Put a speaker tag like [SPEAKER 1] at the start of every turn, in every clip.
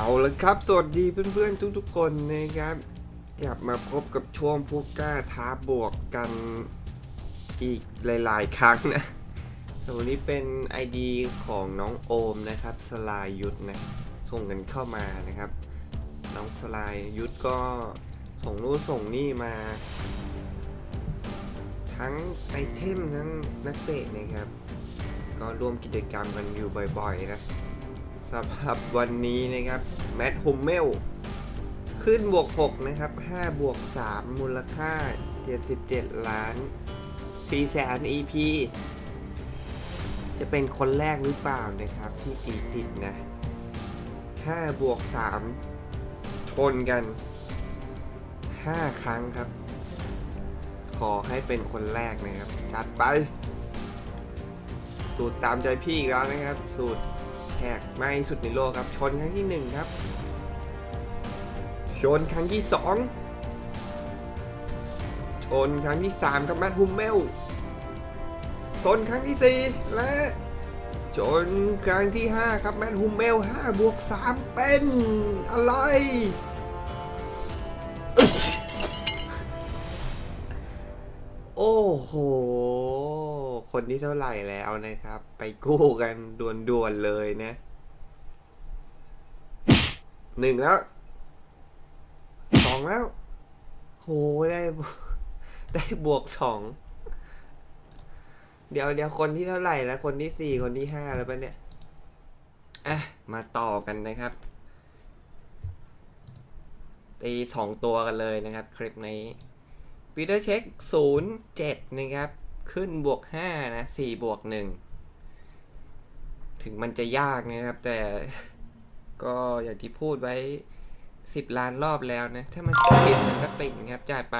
[SPEAKER 1] เอาละครับ สวัสดีเพื่อนๆทุกๆคนนะครับ กลับมาพบกับช่วงผู้กล้าท้าบวกกันอีกหลายๆ ครั้งนะวันนี้เป็น ID ของน้องโอมนะครับ สลายยุทธนะ ส่งกันเข้ามานะครับ น้องสลายยุทธก็ส่งนู่นส่งนี่มา ทั้งไอเทมทั้งนักเตะนะครับ ก็ร่วมกิจกรรมกันอยู่บ่อยๆนะ สำหรับวันนี้นะครับแมทฮุมเมลขึ้นบวก 6 นะครับ 5 บวก 3 มูลค่า 77 ล้าน4แสน EP จะเป็นคนแรกหรือเปล่านะครับที่ตีติดนะ 5 บวก 3 ชนกัน 5 ครั้งครับ ขอให้เป็นคนแรกนะครับ จัดไป สูตรตามใจพี่อีกแล้วนะครับ สูตร แหกไม่สุดในโลกครับ ชนครั้งที่หนึ่งครับ ชนครั้งที่สองชนครั้งที่สามครับแมทฮุมเมลชนครั้งที่สี่และชนครั้งที่ห้าครับแมทฮุมเมลห้าบวกสามเป็นอะไรโอ้โห คนที่เท่าไหร่แล้วนะครับ ไปกู้กันด่วนๆเลยนะหนึ่งแล้วสองแล้วโหได้ได้บวกสองเดี๋ยวเดี๋ยวคนที่เท่าไหร่แล้ว คนที่สี่คนที่ห้าแล้วปะเนี่ยอะมาต่อกันนะครับ ตีสองตัวกันเลยนะครับ คลิปนี้ปีเตอร์เช็คศูนย์เจ็ดนะครับ ขึ้นบวกห้านะสี่บวกหนึ่งถึงมันจะยากนะครับ แต่ก็อย่างที่พูดไว้สิบล้านรอบแล้วนะ ถ้ามันติดมันก็ติดนะครับจัดไป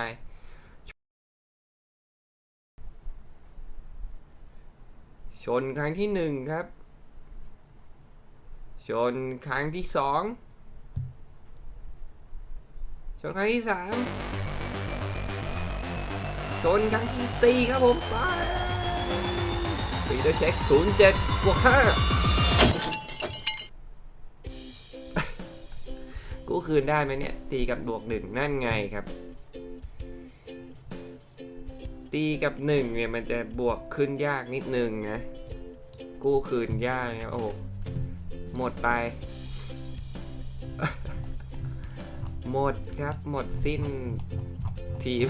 [SPEAKER 1] ชนครั้งที่หนึ่งครับ ชนครั้งที่สองชนครั้งที่สาม ชนครั้งที่สี่ครับผมไปปีเตอร์เช็คศูนย์เจ็ดบวกห้ากู้คืนได้ไหมเนี่ย ตีกับบวกหนึ่งนั่นไงครับ ตีกับหนึ่งเนี่ย มันจะบวกขึ้นยากนิดนึงนะ กู้คืนยากนะโอ้หหมดไปหมดครับหมดสิ้นทีม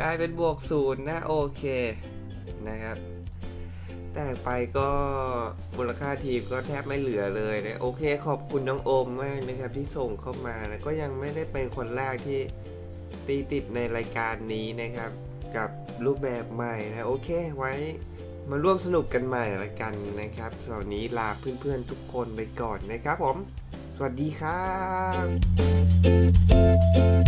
[SPEAKER 1] กลายเป็นบวกศูนย์นะโอเคนะครับ แต่ไปก็มูลค่าทีมก็แทบไม่เหลือเลยนะโอเคขอบคุณน้องโอมมากนะครับที่ส่งเข้ามานะก็ยังไม่ได้เป็นคนแรกที่ตีติดในรายการนี้นะครับ กับรูปแบบใหม่นะโอเคไว้มาร่วมสนุกกันใหม่ละกันนะครับตอนนี้ลาเพื่อนๆทุกคนไปก่อนนะครับผม สวัสดีครับ